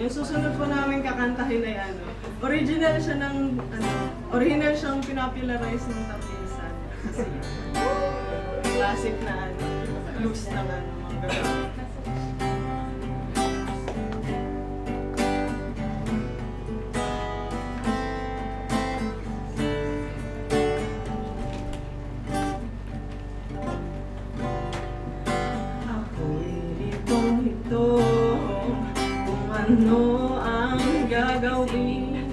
Yung susunod po namin kakantahin ay ano, original siya ng, ano, original siyang pinopularize ng Tapisan. Kasi, classic na ano, blues ng ano, mga ganun. Kung ano ang gagawin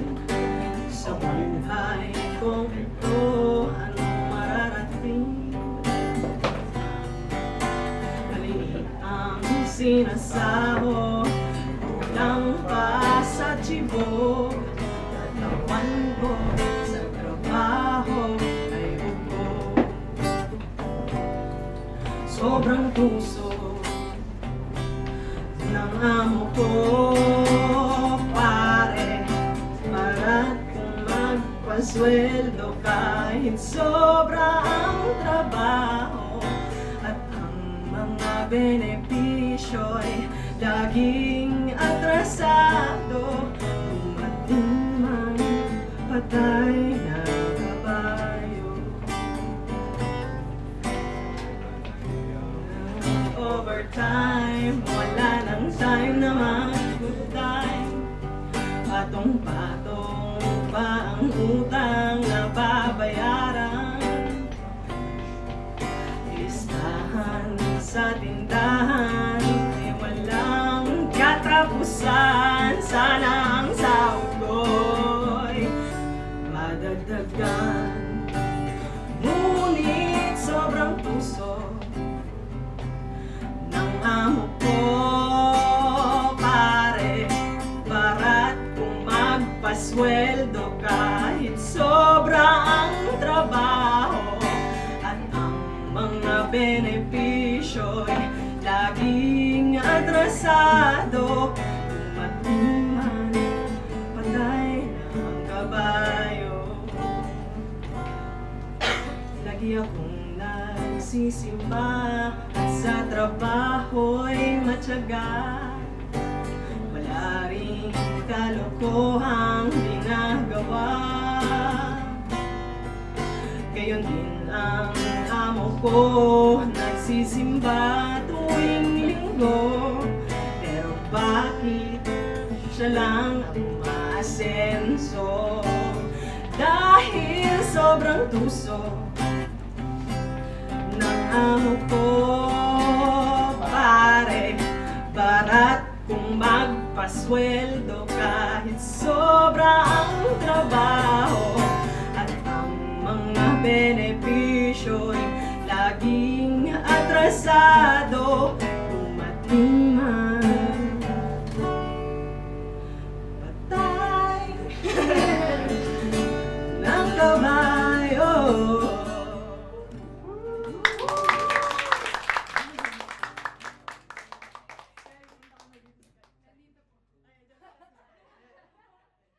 sa buhay kong ito, ano mararating. Maliit ang sinasaho, kulang pa sa tibo, katawan ko sa trabaho ay bubog. Sobrang puso ng amo ko magpasweldo kahit sobra ang trabaho at ang mga benepisyo ay laging atrasado. Dumating man patay na kabayo. Overtime Wala nang time na mag-good time Patong-patong magpasweldo kahit sobra ang trabaho. At ang mga benepisyo'y laging atrasado. Dumating man, patay ng kabayo. Lagi akong nagsisimba at sa trabaho'y matyaga. Wala ring kalokohang ang amo ko Nagsisimba tuwing linggo. Pero bakit siya lang ang maasenso Dahil sobrang tuso ng amo ko. Pare Barat kung magpasweldo kahit sobra ang trabaho atrasado Dumating